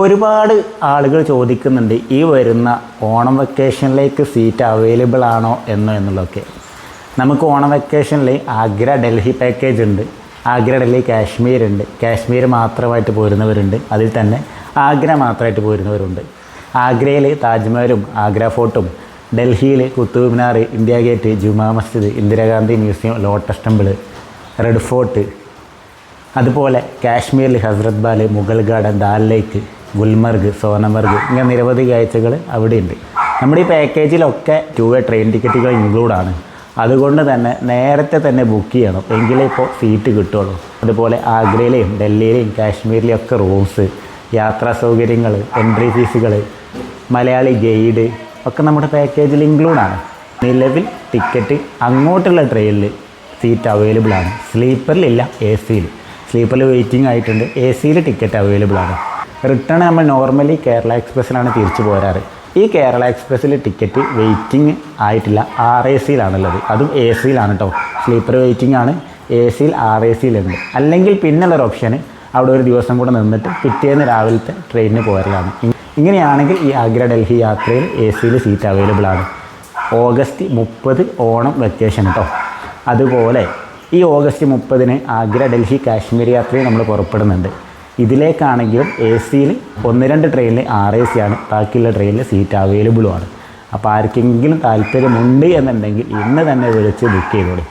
ഒരുപാട് ആളുകൾ ചോദിക്കുന്നുണ്ട് ഈ വരുന്ന ഓണം വെക്കേഷനിലേക്ക് സീറ്റ് അവൈലബിൾ ആണോ എന്നോ എന്നുള്ളതൊക്കെ. നമുക്ക് ഓണം വെക്കേഷനിൽ ആഗ്ര ഡൽഹി പാക്കേജ് ഉണ്ട് ആഗ്ര ഡൽഹി കാശ്മീർ ഉണ്ട് കാശ്മീർ മാത്രമായിട്ട് പോരുന്നവരുണ്ട് അതിൽ തന്നെ ആഗ്ര മാത്രമായിട്ട് പോരുന്നവരുണ്ട്. ആഗ്രയിൽ താജ്മഹലും ആഗ്ര ഫോർട്ടും ഡൽഹിയിൽ Qutub Minar India gate Jama Masjid Indira Gandhi museum lotus temple red fort. അതുപോലെ കാശ്മീരിൽ ഹസ്രത് ബാൽ മുഗൾ ഗാർഡൻ ദാൽ ലേക്ക്. ഗുൽമർഗ് സോനമർഗ് ഇങ്ങനെ നിരവധി കാഴ്ചകൾ അവിടെയുണ്ട്. നമ്മുടെ ഈ പാക്കേജിലൊക്കെ ടു വേ ട്രെയിൻ ടിക്കറ്റുകൾ ഇൻക്ലൂഡാണ് അതുകൊണ്ട് തന്നെ നേരത്തെ തന്നെ ബുക്ക് ചെയ്യണം. എങ്കിലേ ഇപ്പോൾ സീറ്റ് കിട്ടുള്ളൂ. അതുപോലെ ആഗ്രയിലെയും ഡൽഹിയിലെയും കാശ്മീരിലെയും ഒക്കെ റൂംസ് യാത്രാ സൗകര്യങ്ങൾ എൻട്രി ഫീസുകൾ മലയാളി ഗൈഡ് ഒക്കെ നമ്മുടെ പാക്കേജിൽ ഇൻക്ലൂഡാണ് നിലവിൽ ടിക്കറ്റ് അങ്ങോട്ടുള്ള ട്രെയിനിൽ സീറ്റ് അവൈലബിൾ ആണ്. സ്ലീപ്പറിലില്ല എ സിയിൽ സ്ലീപ്പറിൽ വെയിറ്റിംഗ് ആയിട്ടുണ്ട്. എ സിയിൽ ടിക്കറ്റ് അവൈലബിൾ ആണ്. റിട്ടേൺ നമ്മൾ നോർമലി കേരള എക്സ്പ്രസ്സിലാണ് തിരിച്ചു പോരാറ്. ഈ കേരള എക്സ്പ്രസ്സിൽ ടിക്കറ്റ് വെയിറ്റിംഗ് ആയിട്ടില്ല. ആർ എ സിയിലാണുള്ളത് അതും എ സിയിലാണ് കേട്ടോ സ്ലീപ്പർ വെയിറ്റിംഗ് ആണ്. എ സിയിൽ ആർ എ സിയിലുണ്ട് അല്ലെങ്കിൽ പിന്നുള്ളൊരു ഓപ്ഷന് അവിടെ ഒരു ദിവസം കൂടെ നിന്നിട്ട് പിറ്റേന്ന് രാവിലത്തെ ട്രെയിനിന് പോരലാണ്. ഇങ്ങനെയാണെങ്കിൽ ഈ ആഗ്ര ഡൽഹി യാത്രയിൽ എ സിയിൽ സീറ്റ് അവൈലബിൾ ആണ്. ഓഗസ്റ്റ് മുപ്പത് ഓണം വെക്കേഷൻ കേട്ടോ അതുപോലെ ഈ ഓഗസ്റ്റ് മുപ്പതിന് ആഗ്ര ഡൽഹി കാശ്മീർ യാത്രയിൽ നമ്മൾ പുറപ്പെടുന്നുണ്ട്. ഇതിലേക്കാണെങ്കിലും എ സിയിൽ ഒന്ന് രണ്ട് ട്രെയിനിൽ ആർ എ സി ആണ്. ബാക്കിയുള്ള ട്രെയിനിൽ സീറ്റ് അവൈലബിളും ആണ്. അപ്പോൾ ആർക്കെങ്കിലും താല്പര്യമുണ്ട് എന്നുണ്ടെങ്കിൽ ഇന്ന് തന്നെ വിളിച്ച് ബുക്ക് ചെയ്തോളൂ.